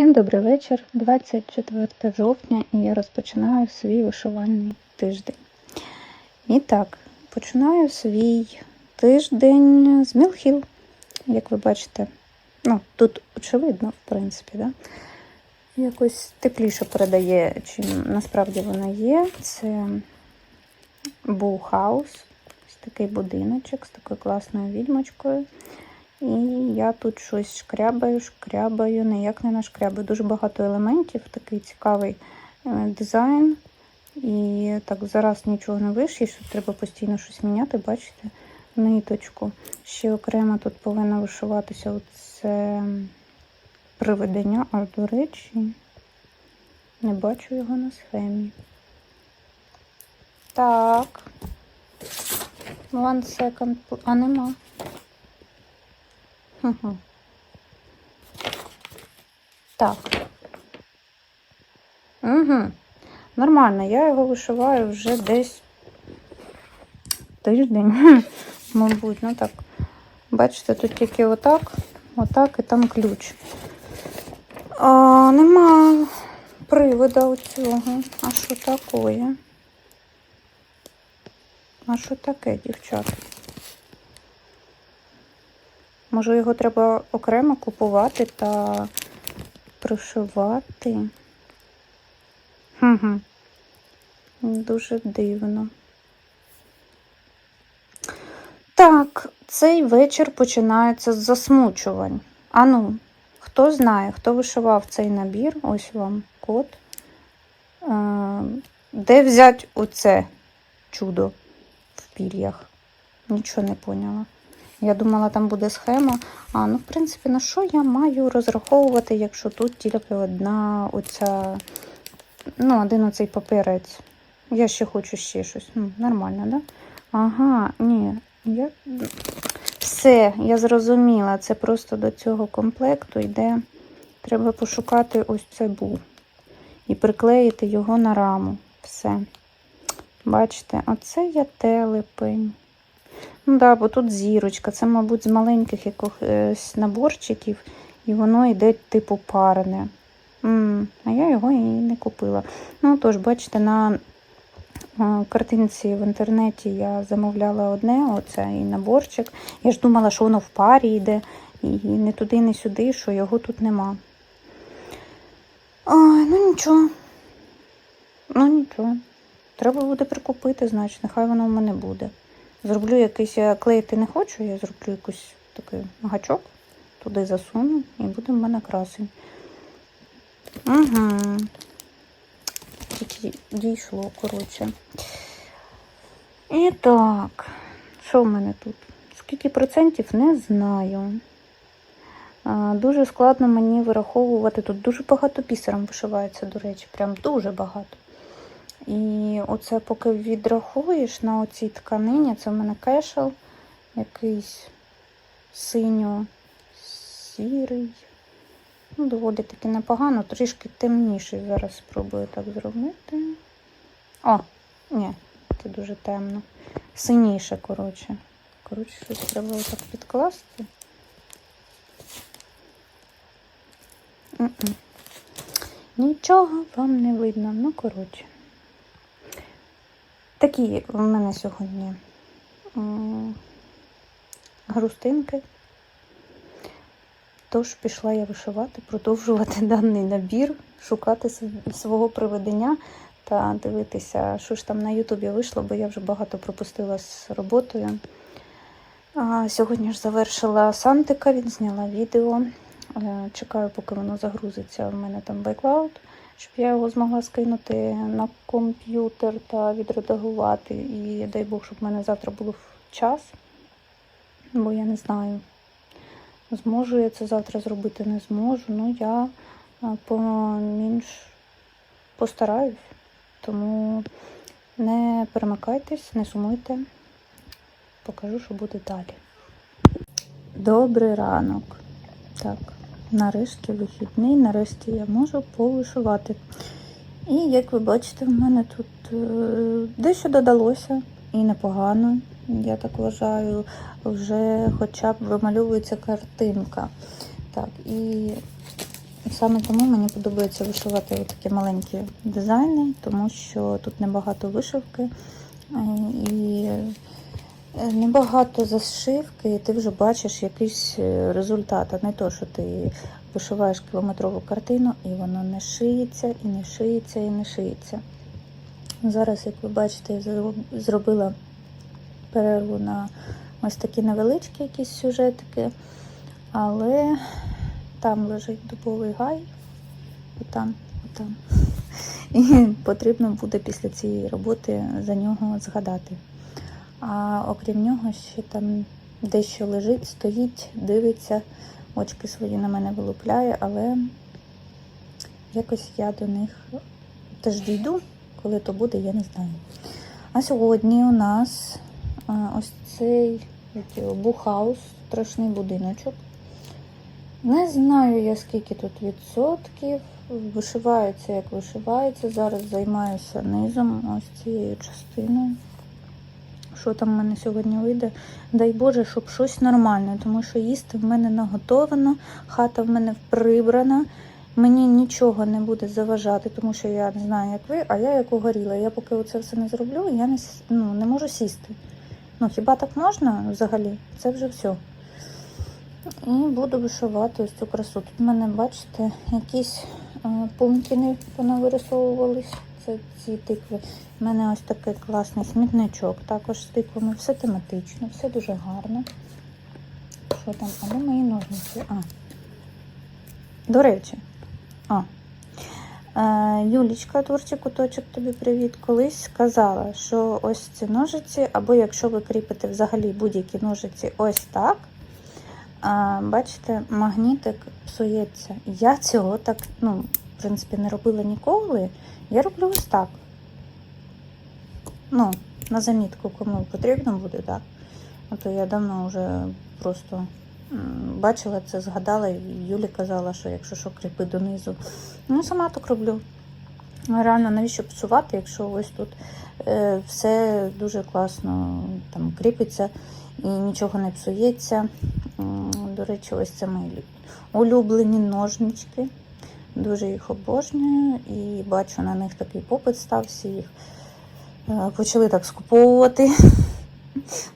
Всім добрий вечір, 24 жовтня, і я розпочинаю свій вишивальний тиждень. І так, починаю свій тиждень з Мілхіл, як ви бачите, ну, тут, очевидно, в принципі, да? якось тепліше передає, чим насправді вона є. Це Бухаус, ось такий будиночок з такою класною відьмочкою. І я тут щось шкрябаю, шкрябаю, ніяк не нашкрябаю. Дуже багато елементів, такий цікавий е, дизайн. І так зараз нічого не вишиєш, тут треба постійно щось міняти, бачите, ниточку. Ще окремо тут повинно вишиватися оце приведення, а до речі, не бачу його на схемі. Так. One second. А нема. Так. Угу. Нормально, я його вишиваю вже десь тиждень, мабуть, ну так. Бачите, тут тільки отак, отак і там ключ. А, Нема привода у цього. А що таке? А що таке, дівчата? Може, його треба окремо купувати та пришивати. Угу. Дуже дивно. Так, цей вечір починається з засмучувань. Ану, хто знає, хто вишивав цей набір, ось вам код. Е, Де взяти оце чудо пір'ях? Нічого не поняла. Я думала, там буде схема. А, ну, в принципі, на що я маю розраховувати, якщо тут тільки одна оця, ну, один оцей папірець. Я ще хочу ще щось. Ну, Нормально, да? Ага, ні. Я... Все, я зрозуміла. Це просто до цього комплекту йде. Треба пошукати ось цей бу. І приклеїти його на раму. Все. Бачите, оце я телепень. Ну да, бо тут зірочка. Це, мабуть, з маленьких якихось наборчиків, і воно йде типу парне. М -м, а я його і не купила. Ну, тож, бачите, на картинці в інтернеті я замовляла одне, оце і наборчик. Я ж думала, що воно в парі йде, і не туди, не сюди, що його тут нема. Ой, ну нічого. Ну нічого. Треба буде прикупити, значить, нехай воно в мене буде. Зроблю якийсь, я клеїти не хочу, я зроблю якийсь такий гачок, туди засуну і буде в мене красень. Угу. Тільки дійшло, коротше. І так, що в мене тут? Скільки процентів, не знаю. Дуже складно мені вираховувати. Тут дуже багато бісером вишивається, до речі, прям дуже багато. І оце поки відрахуєш на оцій тканині, це в мене кешел, якийсь синьо-сірий. Ну, доволі таки непогано, трішки темніший. Зараз спробую так зробити. О, ні, це дуже темно. Синіше, коротше. Коротше, щось треба отак підкласти. Нічого вам не видно, ну, коротше. Такі в мене сьогодні грустинки. Тож пішла я вишивати, продовжувати даний набір, шукати свого приведення та дивитися, що ж там на Ютубі вийшло, бо я вже багато пропустила з роботою. А Сьогодні ж завершила Сантика, він зняла відео. Е, чекаю, поки воно загрузиться. У мене там байклауд щоб я його змогла скинути на комп'ютер та відредагувати. І дай Бог, щоб в мене завтра був час, бо я не знаю, зможу я це завтра зробити, не зможу. Ну, я поменш постараюсь, тому не перемикайтесь, не сумуйте, покажу, що буде далі. Добрий ранок. Так. Нарешті вихідний, нарешті я можу повишивати. І, як ви бачите, в мене тут е, дещо додалося і непогано, я так вважаю, вже хоча б вимальовується картинка. Так, і Саме тому мені подобається вишивати такі маленькі дизайни, тому що тут небагато вишивки е, і небагато зашивки, і ти вже бачиш якийсь е, результат, а не то, що ти вишиваєш кілометрову картину, і воно не шиється, і не шиється, і не шиється. Зараз, як ви бачите, я зробила перерву на ось такі невеличкі якісь сюжетики, але там лежить дубовий гай, отам, отам. І потрібно буде після цієї роботи за нього згадати. А окрім нього, ще там дещо лежить, стоїть, дивиться, очки свої на мене вилупляє, але якось я до них теж дійду, коли то буде, я не знаю. А сьогодні у нас ось цей бухаус, страшний будиночок. Не знаю я скільки тут відсотків. Вишивається, як вишивається. Зараз займаюся низом, ось цією частиною. Що там в мене сьогодні вийде? Дай Боже, щоб щось нормальне, тому що їсти в мене наготовано, хата в мене прибрана. Мені нічого не буде заважати, тому що я не знаю, як ви, а я як угоріла. Я поки оце все не зроблю, я не, ну, не можу сісти. Ну, хіба так можна взагалі? Це вже все. І буду вишивати ось цю красу. Тут в мене, бачите, якісь е, пумкіни понавирисовувались. Це ці тикви. У мене ось такий класний смітничок, також з тиквами. Все тематично, все дуже гарно. Що там? А де мої ножниці? А. До речі. А. Е, Юлічка, творчий куточок, тобі привіт. Колись сказала, що ось ці ножиці, або якщо ви кріпите взагалі будь-які ножиці ось так, а, бачите, магнітик псується. Я цього так, ну, в принципі, не робила ніколи. Я роблю ось так. Ну, на замітку, кому потрібно буде, так. А то я давно вже просто бачила це, згадала, і Юлі казала, що якщо що, кріпи донизу. Ну, сама так роблю. Реально, навіщо псувати, якщо ось тут е, все дуже класно там кріпиться і нічого не псується. До речі, ось це мої улюблені ножнички. Дуже їх обожнюю і бачу на них такий попит став, всі їх почали так скуповувати.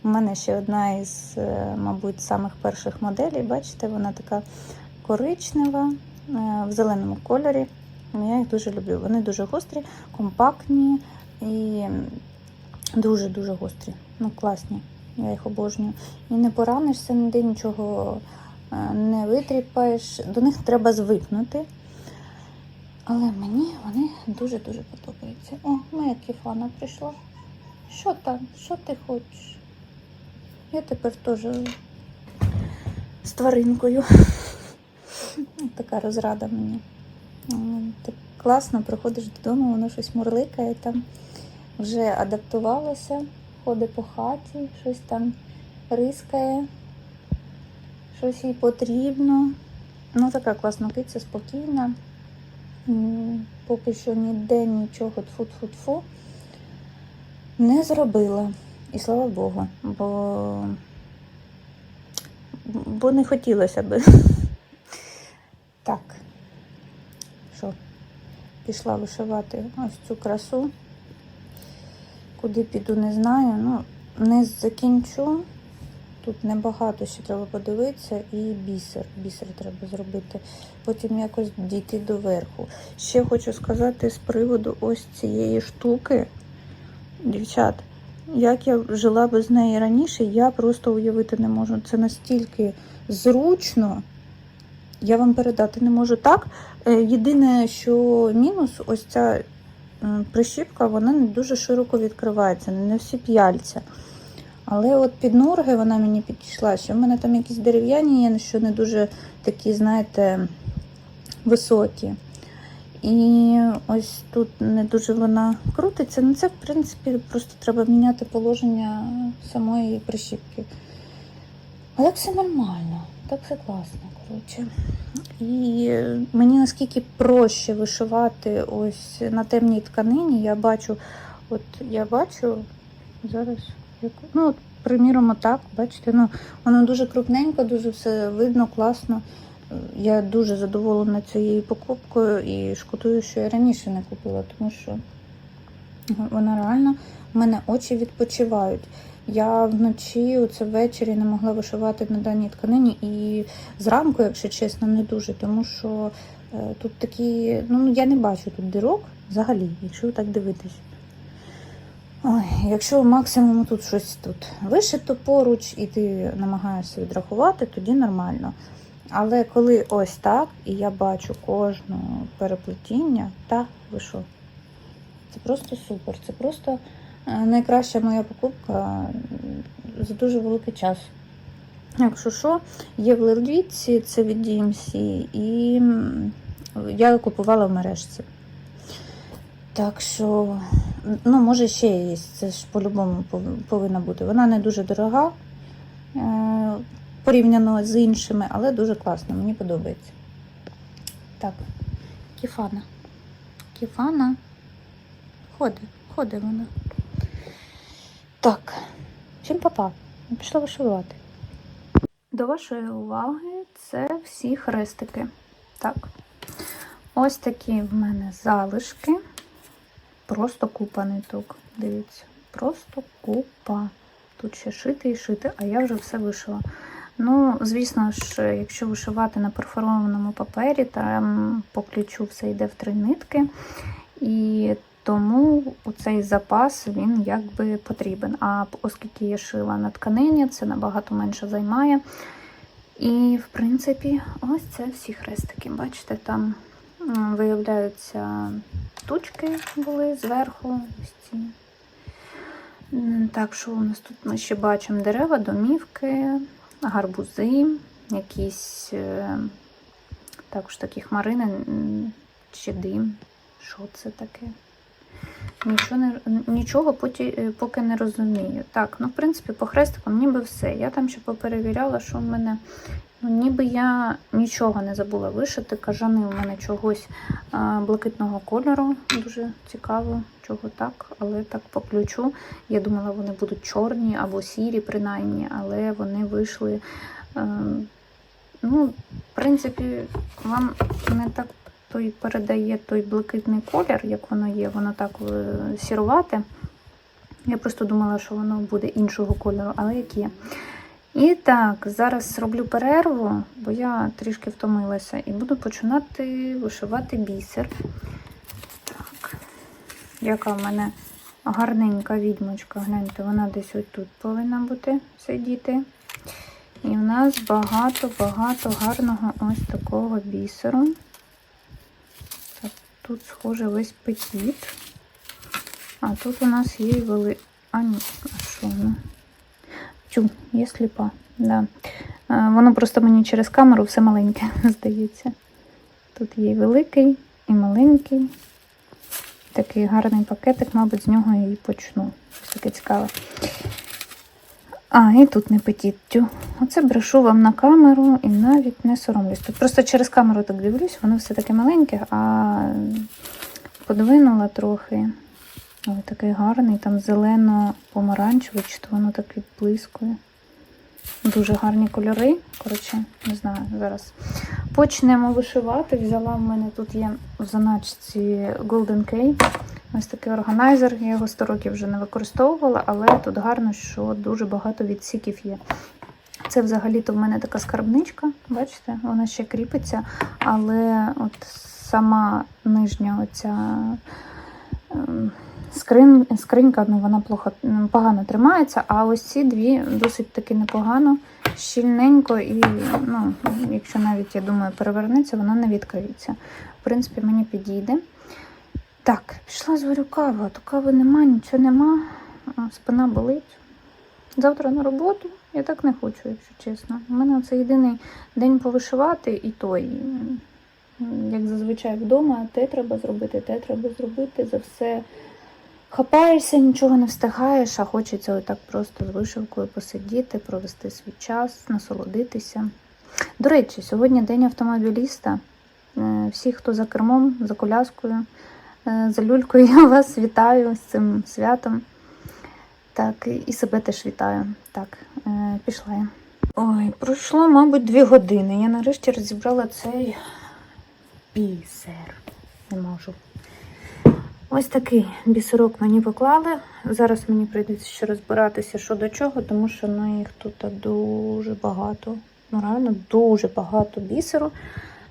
У мене ще одна із, е, мабуть, самих перших моделей. Бачите, вона така коричнева е, в зеленому кольорі. Я їх дуже люблю. Вони дуже гострі, компактні і дуже-дуже гострі. Ну, класні. Я їх обожнюю. І не поранишся ніде, нічого е, не витріпаєш. До них треба звикнути. Але мені вони дуже-дуже подобаються. О, моя кіфана прийшла. Що там? Що ти хочеш? Я тепер теж з тваринкою. Така розрада мені. Так класно, приходиш додому, воно щось мурликає там, вже адаптувалося, ходить по хаті, щось там рискає, щось їй потрібно. Ну, така класна киця, спокійна. Поки що ніде нічого тфу-тфу-тфу не зробила. І слава Богу, бо, бо не хотілося би. Так. Що? Пішла вишивати ось цю красу. Куди піду, не знаю. Ну, не закінчу. Тут небагато ще треба подивитися, і бісер. Бісер треба зробити. Потім якось дійти до верху. Ще хочу сказати з приводу ось цієї штуки. Дівчат, як я жила без неї раніше, я просто уявити не можу. Це настільки зручно. Я вам передати не можу так. Е, Єдине, що мінус, ось ця прищіпка, вона не дуже широко відкривається, не всі п'яльця. Але от під ноги вона мені підійшла. Ще в мене там якісь дерев'яні є, що не дуже такі, знаєте, високі. І ось тут не дуже вона крутиться. Ну це, в принципі, просто треба міняти положення самої прищіпки. А так все нормально, так все класно, коротше. І мені наскільки проще вишивати ось на темній тканині, я бачу, от я бачу зараз, ну, от, приміром, отак, бачите, ну, воно дуже крупненько, дуже все видно, класно. я дуже задоволена цією покупкою і шкодую, що я раніше не купила, тому що вона реально в мене очі відпочивають. Я вночі, оце ввечері не могла вишивати на даній тканині і зранку, якщо чесно, не дуже, тому що е, тут такі, ну я не бачу тут дирок взагалі, якщо так дивитись. Ой, якщо максимум тут щось тут вишито поруч, і ти намагаєшся відрахувати, тоді нормально. Але коли ось так, і я бачу кожну переплетіння, та ви що? Це просто супер. Це просто е, найкраща моя покупка за дуже великий час. Якщо що, є в Лердвіці, це від DMC, і я купувала в мережці. Так що, ну, може, ще є, це ж по-любому повинна бути. Вона не дуже дорога е, порівняно з іншими, але дуже класна, мені подобається. Так, кіфана. Кіфана. Ходить, ходить вона. Так, всім папа. Пішла вишивати. До вашої уваги це всі хрестики. Так. Ось такі в мене залишки. Просто купа ниток. Дивіться, просто купа. Тут ще шити і шити, а я вже все вишила. Ну, звісно ж, якщо вишивати на перфорованому папері, там по ключу все йде в три нитки. І тому цей запас він якби потрібен. А оскільки я шила на тканині, це набагато менше займає. І, в принципі, ось це всі хрестики. Бачите, там виявляються тучки були зверху. Ось. Так, що у нас тут ми ще бачимо дерева, домівки, гарбузи, якісь е, також такі хмарини чи дим. Що це таке? Нічого, не, нічого поті, е, поки не розумію. Так, ну в принципі, по хрестикам ніби все. Я там ще поперевіряла, що в мене. Ну, ніби я нічого не забула вишити. Кажани у мене чогось а, блакитного кольору. Дуже цікаво, чого так. Але так по ключу. Я думала, вони будуть чорні або сірі, принаймні, але вони вийшли. е, ну, в принципі, вам не так той передає той блакитний колір, як воно є, воно так е, сірувате. Я просто думала, що воно буде іншого кольору, але як є. І так, зараз зроблю перерву, бо я трішки втомилася, і буду починати вишивати бісер. Так, яка в мене гарненька відьмочка. Гляньте, вона десь ось тут повинна бути сидіти. І в нас багато-багато гарного ось такого бісеру. Тут, схоже, весь петіт. А тут у нас є вели... А, ні, а що воно? Тю, є сліпа. Да. Воно просто мені через камеру все маленьке, здається. Тут є великий, і маленький. Такий гарний пакетик, мабуть, з нього і почну. Ось таке цікаве. А, і тут не петіттю. Оце брешу вам на камеру і навіть не соромлюсь. Тут просто через камеру так дивлюсь, воно все таке маленьке, а подвинула трохи. Ой, такий гарний, там зелено-помаранчевий, чи то воно так відблискує. Дуже гарні кольори. Коротше, не знаю, зараз почнемо вишивати. Взяла в мене тут є в заначці Golden K. Ось такий органайзер. Я його 100 років вже не використовувала, але тут гарно, що дуже багато відсіків є. Це взагалі-то в мене така скарбничка, бачите, вона ще кріпиться, але от сама нижня оця ем, скрин, скринька, ну вона плохо, погано тримається, а ось ці дві досить таки непогано, щільненько, і ну, якщо навіть, я думаю, перевернеться, вона не відкриється. В принципі, мені підійде. Так, пішла зварю каву, то кави нема, нічого нема, спина болить. Завтра на роботу я так не хочу, якщо чесно. У мене це єдиний день повишивати, і той, як зазвичай вдома, те треба зробити, те треба зробити, за все хапаєшся, нічого не встигаєш, а хочеться отак просто з вишивкою посидіти, провести свій час, насолодитися. До речі, сьогодні день автомобіліста. Е, Всі, хто за кермом, за коляскою, за люлькою, я вас вітаю з цим святом. Так, і себе теж вітаю. Так, е, пішла я. Ой, пройшло, мабуть, дві години. Я нарешті розібрала цей бісер. Не можу. Ось такий бісерок мені поклали. Зараз мені прийдеться ще розбиратися, що до чого, тому що ну, їх тут дуже багато. Ну, реально дуже багато бісеру.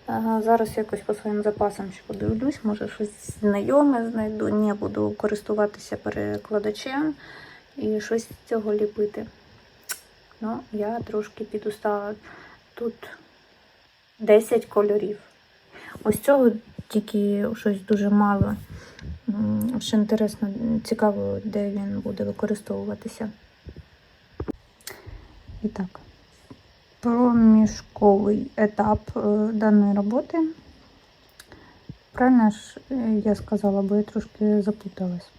Зараз якось по своїм запасам ще подивлюсь, може щось знайоме знайду. Ні, буду користуватися перекладачем і щось з цього ліпити. Ну, я трошки підустала. Тут 10 кольорів. Ось цього тільки щось дуже мало. Ще інтересно, цікаво, де він буде використовуватися. І так, проміжковий етап е, даної роботи. Правильно ж е, я сказала, бо я трошки заплуталась.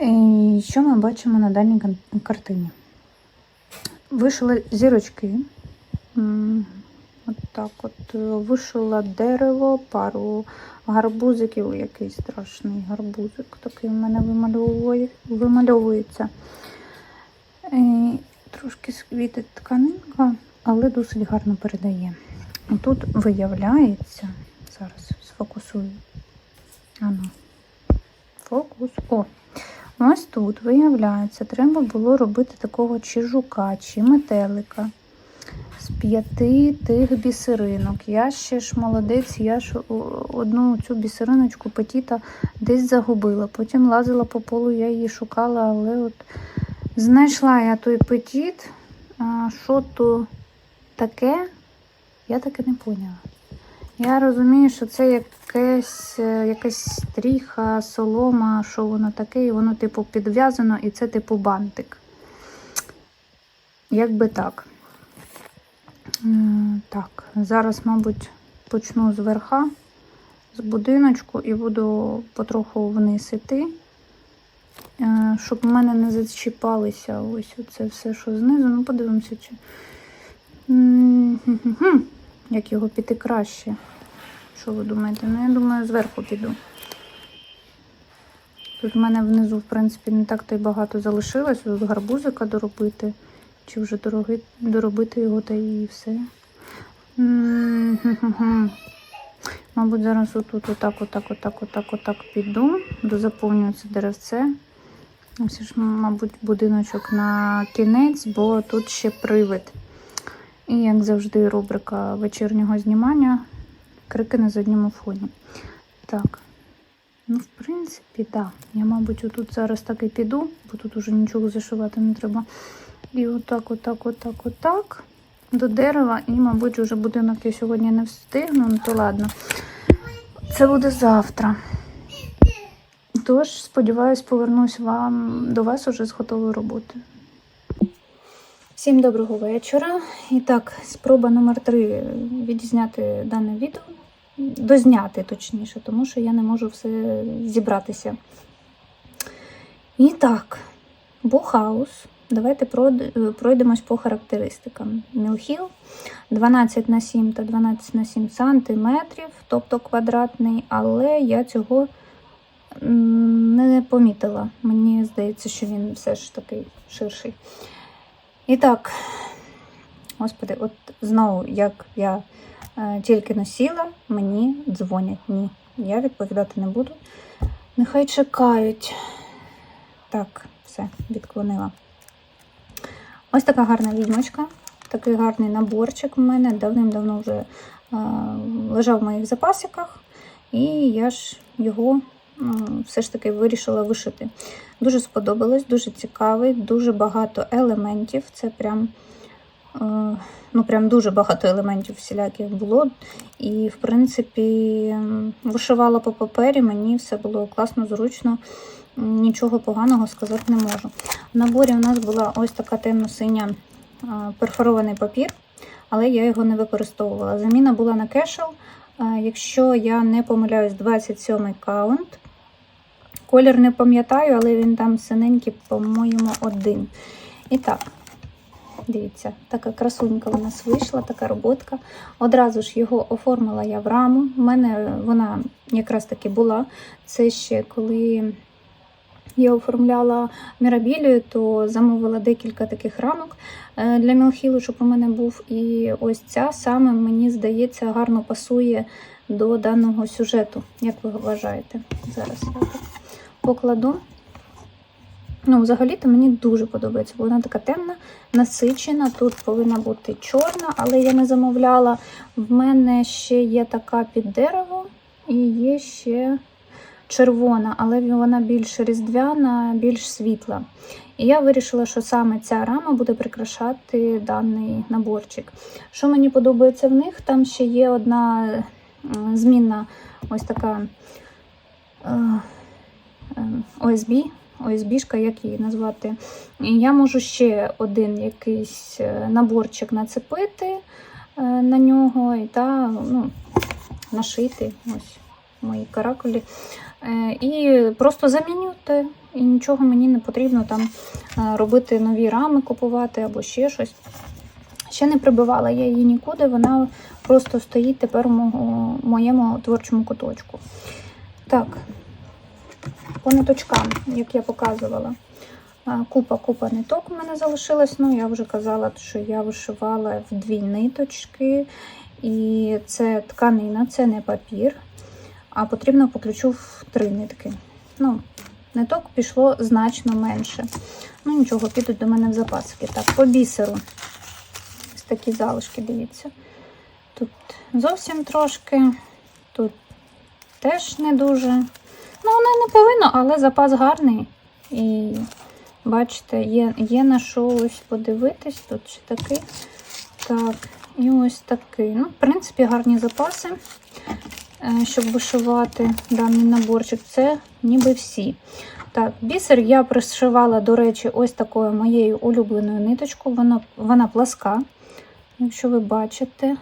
І що ми бачимо на даній картині? Вишила зірочки. От так от. е, Вишила дерево, пару гарбузиків, який страшний гарбузик такий в мене вимальовується. Трошки світить тканинка, але досить гарно передає. Тут виявляється, зараз сфокусую. Ану. Фокус. О, ось тут виявляється, треба було робити такого чи жука, чи метелика з п'яти тих бісеринок. Я ще ж молодець, я ж одну цю бісериночку петіта десь загубила. Потім лазила по полу, я її шукала, але от знайшла я той петіт. Що то таке, я таки не поняла. Я розумію, що це якесь, е, якась стріха, солома, що воно таке, і воно, типу, підв'язано, і це типу бантик. Якби так. Так, зараз, мабуть, почну з верха, з будиночку, і буду потроху вниз іти, щоб в мене не зачіпалися ось це все, що знизу. Ну, подивимося, чи. Як його піти краще. Що ви думаєте? Ну, я думаю, зверху піду. Тут в мене внизу, в принципі, не так то й багато залишилось. Тут гарбузика доробити. Чи вже дороги, доробити його та і все. Мабуть, зараз отут отак, отак, отак, отак, отак піду. Дозаповнюю це деревце. Ось ж, мабуть, будиночок на кінець, бо тут ще привид. І, як завжди, рубрика вечірнього знімання. Крики на задньому фоні. Так. Ну, в принципі, так. Я, мабуть, отут зараз так і піду, бо тут уже нічого зашивати не треба. І отак, отак, отак, отак. До дерева. І, мабуть, вже будинок я сьогодні не встигну, ну то ладно. Це буде завтра. Тож, сподіваюсь, повернусь вам до вас уже з готовою роботою. Всім доброго вечора. І так, спроба номер три відзняти дане відео. Дозняти точніше, тому що я не можу все зібратися. І так, бухаус. Давайте пройдемось по характеристикам. Мілхіл 12 на 7 та 12 на 7 сантиметрів, тобто квадратний, але я цього не помітила. Мені здається, що він все ж такий ширший. І так, господи, от знову, як я е, тільки носила, мені дзвонять. Ні, я відповідати не буду. Нехай чекають. Так, все, відклонила. Ось така гарна відьмочка. Такий гарний наборчик у мене давним-давно вже е, лежав в моїх запасиках, і я ж його все ж таки вирішила вишити. Дуже сподобалось, дуже цікавий, дуже багато елементів. Це прям, е, ну, прям дуже багато елементів всіляких було. І, в принципі, вишивала по папері, мені все було класно, зручно. Нічого поганого сказати не можу. В наборі у нас була ось така темно-синя е, перфорований папір, але я його не використовувала. Заміна була на кешел. Е, Якщо я не помиляюсь, 27-й каунт. Колір не пам'ятаю, але він там синенький, по-моєму, один. І так, дивіться, така красунька у нас вийшла, така роботка. Одразу ж його оформила я в раму. У мене вона якраз таки була. Це ще коли я оформляла мірабілію, то замовила декілька таких рамок е, для мілхілу, щоб у мене був. І ось ця саме, мені здається, гарно пасує до даного сюжету. Як ви вважаєте? Зараз я так покладу. Ну, взагалі-то мені дуже подобається, бо вона така темна, насичена. Тут повинна бути чорна, але я не замовляла. В мене ще є така під дерево і є ще червона, але вона більш різдвяна, більш світла. І я вирішила, що саме ця рама буде прикрашати даний наборчик. Що мені подобається в них, там ще є одна змінна ось така е, ОСБ. ОСБшка, як її назвати. Я можу ще один якийсь е, наборчик нацепити е, на нього та ну, нашити ось мої каракулі. Е, І просто замінювати. І нічого мені не потрібно там робити нові рами, купувати або ще щось. Ще не прибивала я її нікуди, вона просто стоїть тепер у моєму творчому куточку. Так, по ниточкам, як я показувала. Купа, купа ниток у мене залишилась. Ну, я вже казала, що я вишивала в дві ниточки. І це тканина, це не папір. А потрібно по ключу в три нитки. Ну, ниток пішло значно менше. Ну, нічого, підуть до мене в запасики. Так, по бісеру. Ось такі залишки, дивіться. Тут зовсім трошки, тут теж не дуже. Ну, воно не повинно, але запас гарний. І бачите, є, є на що ось подивитись. Тут ще такий. Так, і ось такий. Ну, в принципі, гарні запаси, е, щоб вишивати даний наборчик. Це ніби всі. Так, бісер я пришивала, до речі, ось такою моєю улюбленою ниточкою. Вона, вона пласка, якщо ви бачите.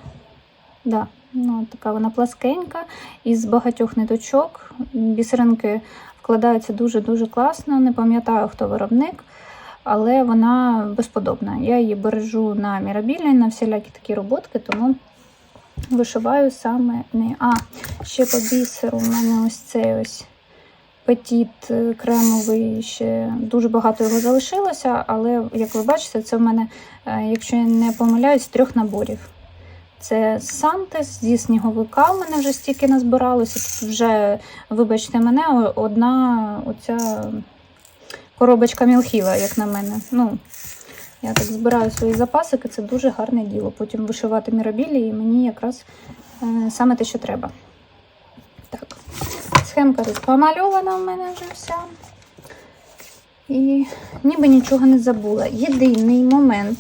Да, ну, така вона пласкенька, із багатьох ниточок. Бісеринки вкладаються дуже-дуже класно. Не пам'ятаю, хто виробник, але вона безподобна. Я її бережу на мірабілі, на всілякі такі роботки, тому вишиваю саме не. А, ще по бісеру у мене ось цей ось петіт е, кремовий, ще дуже багато його залишилося, але, як ви бачите, це в мене, е, якщо я не помиляюсь, трьох наборів. Це Сантес зі сніговика. У мене вже стільки назбиралося. Тут вже, вибачте мене, одна оця коробочка мілхіла, як на мене. Ну, я так збираю свої запасики, це дуже гарне діло. Потім вишивати мірабілі, і мені якраз е, саме те, що треба. Так, схемка помальована в мене вже вся. І ніби нічого не забула. Єдиний момент.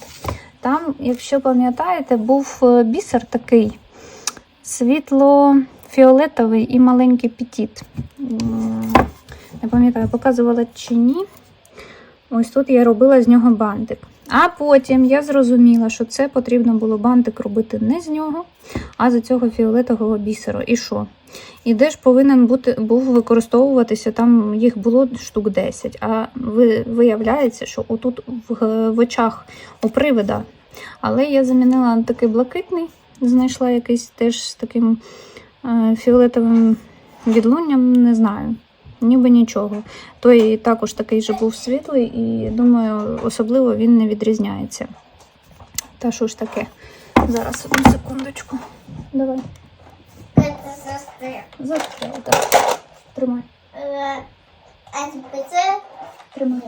Там, якщо пам'ятаєте, був е, бісер такий світло-фіолетовий і маленький петіт. Не пам'ятаю, показувала чи ні. Ось тут я робила з нього бантик. А потім я зрозуміла, що це потрібно було бантик робити не з нього, а з цього фіолетового бісеру. І що? І де ж повинен бути, був використовуватися, там їх було штук 10. А ви, виявляється, що отут в, в очах у привида. Але я замінила на такий блакитний, знайшла якийсь теж з таким е, фіолетовим відлунням, не знаю. Ніби нічого. Той також такий же був світлий, і думаю, особливо він не відрізняється. Та що ж таке? Зараз одну секундочку. Давай. Застрял, так. Тримай, тримай.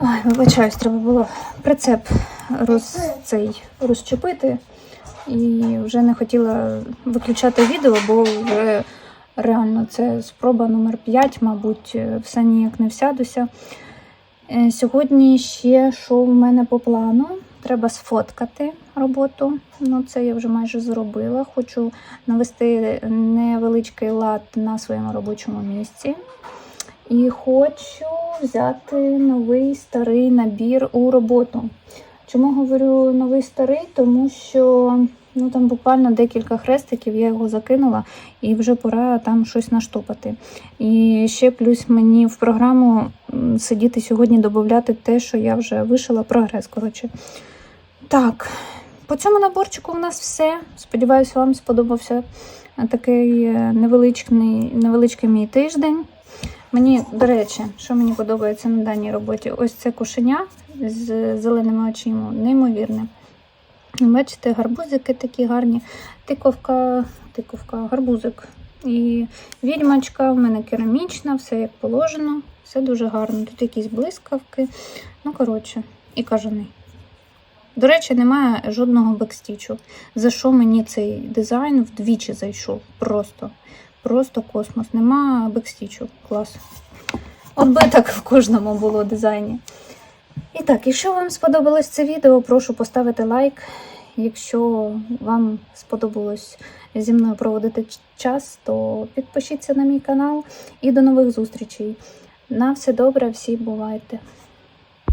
Ой, вибачаюсь, треба було прицеп роз, цей, розчепити. І вже не хотіла виключати відео, бо вже реально це спроба номер 5, мабуть, все ніяк не всядуся. Е, Сьогодні ще що в мене по плану? Треба сфоткати роботу. Ну, це я вже майже зробила. Хочу навести невеличкий лад на своєму робочому місці. І хочу взяти новий старий набір у роботу. Чому говорю новий старий? Тому що ну, там буквально декілька хрестиків, я його закинула, і вже пора там щось наштопати. І ще плюс мені в програму сидіти сьогодні, додати те, що я вже вишила прогрес. Коротше. Так, по цьому наборчику в нас все. Сподіваюсь, вам сподобався такий е, невеличкий, невеличкий мій тиждень. Мені, до речі, що мені подобається на даній роботі, ось це кошеня з зеленими очима, неймовірне. Бачите, гарбузики такі гарні, тиковка, тиковка, гарбузик. І відьмачка, в мене керамічна, все як положено, все дуже гарно. Тут якісь блискавки. Ну, коротше, і кажаний. До речі, немає жодного бекстічу. За що мені цей дизайн вдвічі зайшов. Просто. Просто космос. Нема бекстічу. Клас. От би так в кожному було дизайні. І так, якщо вам сподобалось це відео, прошу поставити лайк. Якщо вам сподобалось зі мною проводити час, то підпишіться на мій канал і до нових зустрічей. На все добре, всі бувайте!